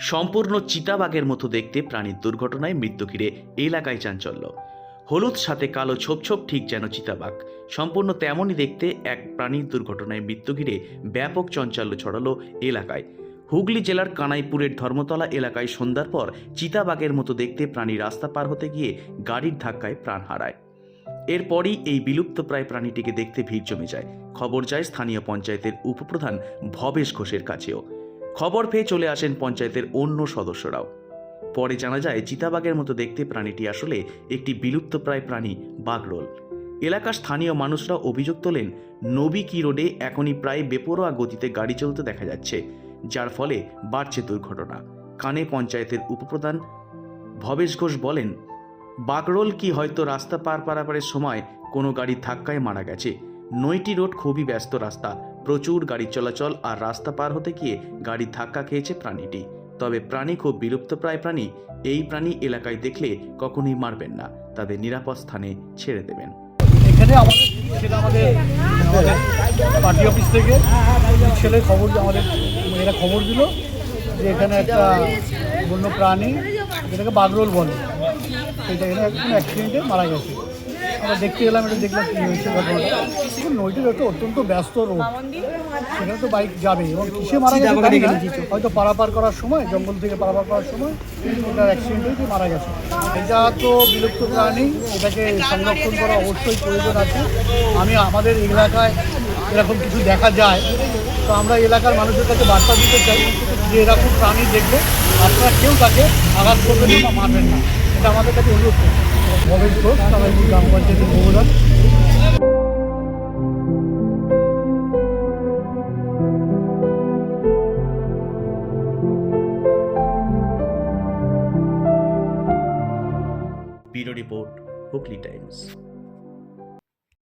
সম্পূর্ণ চিতাবাঘের মতো দেখতে প্রাণীর দুর্ঘটনায় মৃত্যু ঘিরে এলাকায় চাঞ্চল্য। হলুদ সাথে কালো ছোপ ছোপ ঠিক যেন চিতাবাঘ। সম্পূর্ণ তেমনই দেখতে এক প্রাণীর দুর্ঘটনায় মৃত্যু ঘিরে ব্যাপক চাঞ্চল্য ছড়ালো এলাকায়। হুগলি জেলার কানাইপুরের ধর্মতলা এলাকায় সন্ধ্যার পর চিতাবাঘের মতো দেখতে প্রাণী রাস্তা পার হতে গিয়ে গাড়ির ধাক্কায় প্রাণ হারায়। এরপরই এই বিলুপ্তপ্রায় প্রাণীটিকে দেখতে ভিড় জমে যায়। খবর যায় স্থানীয় পঞ্চায়েতের উপপ্রধান ভবেশ ঘোষের কাছেও। খবর পেয়ে চলে আসেন পঞ্চায়েতের অন্য সদস্যরাও। পরে জানা যায়, চিতাবাঘের মতো দেখতে প্রাণীটি আসলে একটি বিলুপ্তপ্রায় প্রাণী বাগরোল এলাকার স্থানীয় মানুষরা অভিযোগ তোলেন, নবী কি রোডে এখনই প্রায় বেপরোয়া গতিতে গাড়ি চলতে দেখা যাচ্ছে, যার ফলে বাড়ছে দুর্ঘটনা। কানে পঞ্চায়েতের উপপ্রধান ভবেশ ঘোষ বলেন বাগরোল কি হয়তো রাস্তা পার পারাপারের সময় কোনো গাড়ির ধাক্কায় মারা গেছে। নইটি রোড খুবই ব্যস্ত রাস্তা প্রচুর গাড়ি চলাচল আর রাস্তা পার হতে গিয়ে গাড়ির ধাক্কা খেয়েছে প্রাণীটি। তবে প্রাণী খুব বিলুপ্তপ্রায় প্রাণী, এই প্রাণী এলাকায় দেখলে কখনোই মারবেন না, তাদের নিরাপদ স্থানে ছেড়ে দেবেন। এখানে আমাদের ছেলে আমাদের পার্টি অফিস থেকে ছেলে খবর, আমাদের এরা খবর দিল যে এখানে একটা বন্য প্রাণী যেটাকে বাগরোল বলে। সেটা এখানে অ্যাক্সিডেন্টে মারা গেছে। আমরা দেখতে গেলাম এটা দেখলাম কী হয়েছে ঘটনাটা। নইটির একটা অত্যন্ত ব্যস্ত রোড। সেখানে তো বাইক যাবে এবং কিসে মারা গেছে হয়তো পারাপার করার সময় জঙ্গল থেকে পারাপার করার সময় এটা অ্যাক্সিডেন্ট হয়েছে মারা গেছে। এটা তো বিলুপ্ত প্রাণী এটাকে সংরক্ষণ করা অবশ্যই প্রয়োজন আছে। আমি আমাদের এলাকায় এরকম কিছু দেখা যায় তো আমরা এলাকার মানুষের কাছে বার্তা দিতে চাই যে এরকম প্রাণী দেখলে আপনারা কেউ তাকে আঘাত করবেন না বা মারবেন না। আমাদের কাছে অনুরোধ ভবেশ ঘোষ কামাইপুর গ্রাম পঞ্চায়েতের বহুদান ব্যুরো রিপোর্ট হুগলি টাইমস।